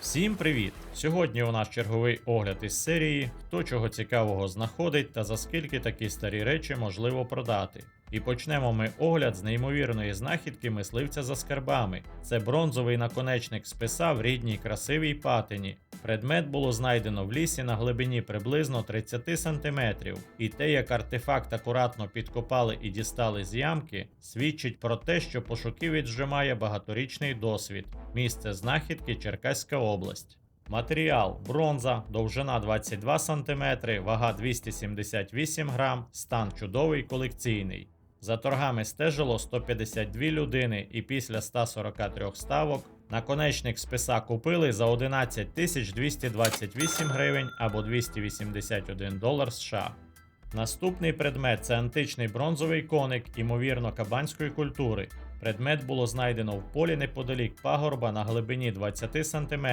Всім привіт! Сьогодні у нас черговий огляд із серії Хто чого цікавого знаходить та за скільки такі старі речі можливо продати. І почнемо ми огляд з неймовірної знахідки мисливця за скарбами. Це бронзовий наконечник списа в рідній красивій патині. Предмет було знайдено в лісі на глибині приблизно 30 см, і те, як артефакт акуратно підкопали і дістали з ямки, свідчить про те, що пошуків віджимає багаторічний досвід. Місце знахідки Черкаська область. Матеріал бронза, довжина 22 см, вага 278 грам, стан чудовий колекційний. За торгами стежило 152 людини і після 143 ставок наконечник списа купили за 11 228 гривень або 281 долар США. Наступний предмет це античний бронзовий коник, імовірно, кабанської культури. Предмет було знайдено в полі неподалік пагорба на глибині 20 см.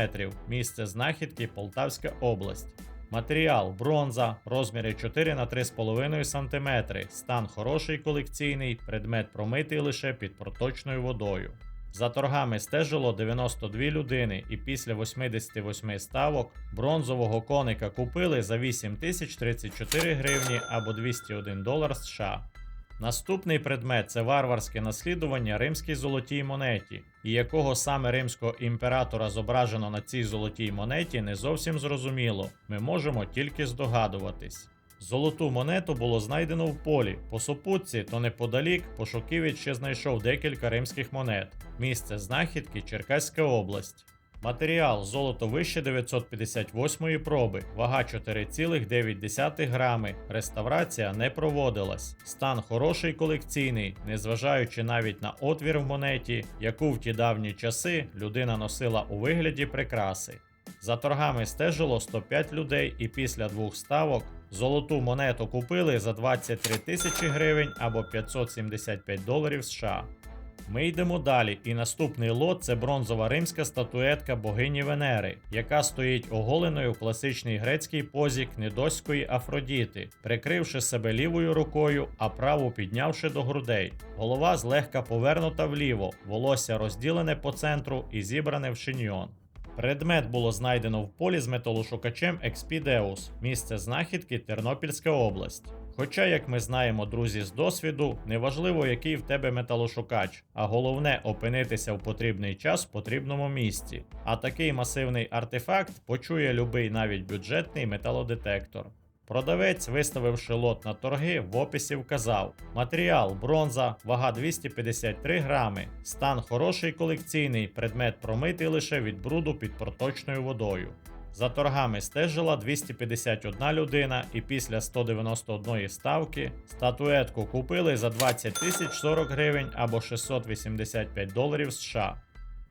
Місце знахідки Полтавська область. Матеріал бронза, розміри 4 на 3,5 см. Стан хороший колекційний, предмет промитий лише під проточною водою. За торгами стежило 92 людини, і після 88 ставок бронзового коника купили за 8034 гривні або 201 долар США. Наступний предмет це варварське наслідування римській золотій монеті, і якого саме римського імператора зображено на цій золотій монеті, не зовсім зрозуміло. Ми можемо тільки здогадуватись. Золоту монету було знайдено в полі. По супутці, то неподалік, пошуківець ще знайшов декілька римських монет. Місце знахідки Черкаська область. Матеріал золото вище 958 проби, вага 4,9 грами. Реставрація не проводилась. Стан хороший колекційний, незважаючи навіть на отвір в монеті, яку в ті давні часи людина носила у вигляді прикраси. За торгами стежило 105 людей, і після двох ставок золоту монету купили за 23 тисячі гривень або 575 доларів США. Ми йдемо далі, і наступний лот це бронзова римська статуетка богині Венери, яка стоїть оголеною в класичній грецькій позі книдоської Афродіти, прикривши себе лівою рукою, а праву піднявши до грудей. Голова злегка повернута вліво, волосся розділене по центру і зібране в шиньйон. Предмет було знайдено в полі з металошукачем Експідеус, місце знахідки Тернопільська область. Хоча, як ми знаємо, друзі, з досвіду, неважливо, який в тебе металошукач, а головне опинитися в потрібний час в потрібному місці. А такий масивний артефакт почує любий навіть бюджетний металодетектор. Продавець, виставивши лот на торги, в описі вказав: матеріал бронза, вага 253 грами, стан хороший колекційний, предмет промитий лише від бруду під проточною водою. За торгами стежила 251 людина, і після 191 ставки статуетку купили за 20 тисяч 40 гривень або 685 доларів США.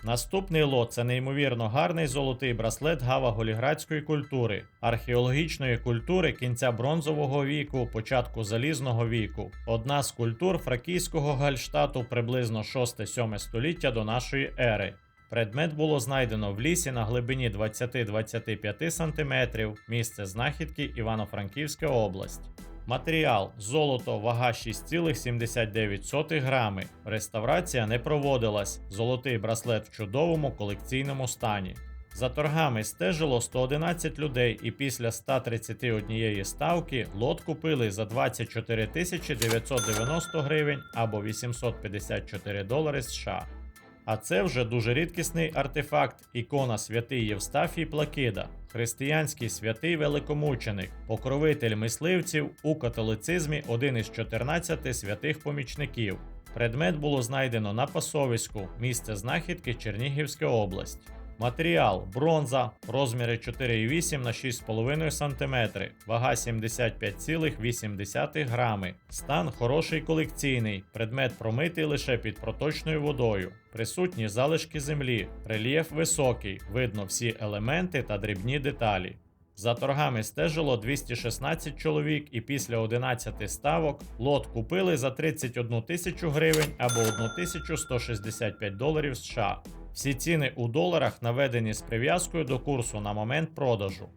Наступний лот це неймовірно гарний золотий браслет гава голіградської культури, археологічної культури кінця бронзового віку, початку залізного віку. Одна з культур фракійського гальштату приблизно 6-7 століття до нашої ери. Предмет було знайдено в лісі на глибині 20-25 см, місце знахідки Івано-Франківська область. Матеріал золото, вага 6,79 грами. Реставрація не проводилась. Золотий браслет в чудовому колекційному стані. За торгами стежило 111 людей, і після 131 ставки лот купили за 24 990 гривень або 854 долари США. А це вже дуже рідкісний артефакт, ікона святий Євстафій Плакида, християнський святий великомученик, покровитель мисливців у католицизмі один із 14 святих помічників. Предмет було знайдено на пасовиську, місце знахідки Чернігівська область. Матеріал бронза, розміри 4,8 на 6,5 см, вага 75,8 грами. Стан хороший колекційний, предмет промитий лише під проточною водою. Присутні залишки землі, рельєф високий, видно всі елементи та дрібні деталі. За торгами стежило 216 чоловік, і після 11 ставок лот купили за 31 тисячу гривень або 1165 доларів США. Всі ціни у доларах наведені з прив'язкою до курсу на момент продажу.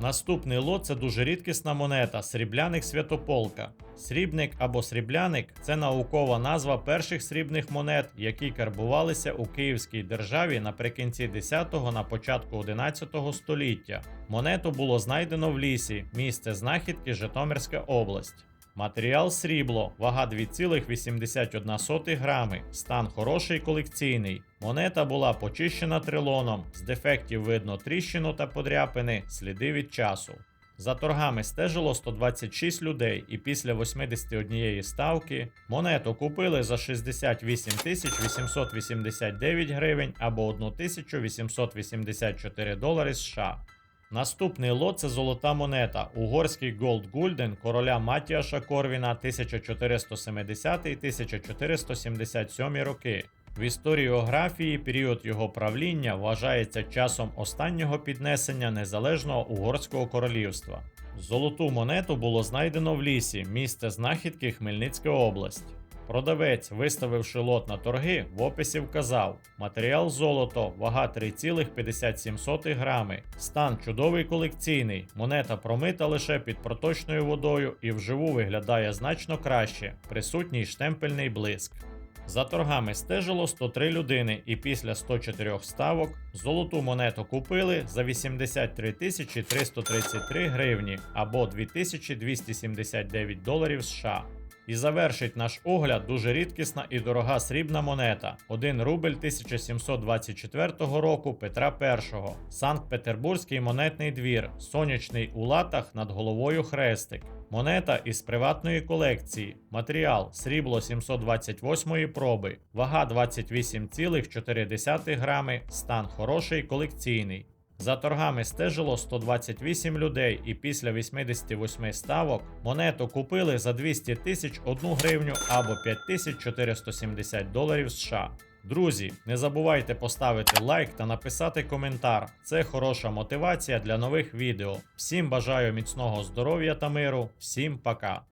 Наступний лот це дуже рідкісна монета срібляник Святополка. Срібник або срібляник це наукова назва перших срібних монет, які карбувалися у Київській державі наприкінці 10-го на початку 11 століття. Монету було знайдено в лісі, місце знахідки Житомирська область. Матеріал срібло, вага 2,81 грами, стан хороший колекційний. Монета була почищена трилоном, з дефектів видно тріщину та подряпини, сліди від часу. За торгами стежило 126 людей, і після 81 ставки монету купили за 68 889 гривень або 1884 долари США. Наступний лот це золота монета, угорський Gold Gulden короля Матіаша Корвіна 1470-1477 роки. В історіографії період його правління вважається часом останнього піднесення незалежного угорського королівства. Золоту монету було знайдено в лісі, місце знахідки Хмельницька область. Продавець, виставивши лот на торги, в описі вказав: матеріал золото, вага 3,57 грами, стан чудовий колекційний, монета промита лише під проточною водою і вживу виглядає значно краще, присутній штемпельний блиск. За торгами стежило 103 людини, і після 104 ставок золоту монету купили за 83 тисячі 333 гривні або 2279 доларів США. І завершить наш огляд дуже рідкісна і дорога срібна монета 1 рубль 1724 року Петра І. Санкт-Петербурзький монетний двір, сонячний у латах над головою хрестик. Монета із приватної колекції. Матеріал срібло 728 проби, вага 28,4 грами, стан хороший колекційний. За торгами стежило 128 людей, і після 88 ставок монету купили за 200 тисяч 1 гривню або 5470 доларів США. Друзі, не забувайте поставити лайк та написати коментар. Це хороша мотивація для нових відео. Всім бажаю міцного здоров'я та миру. Всім пока!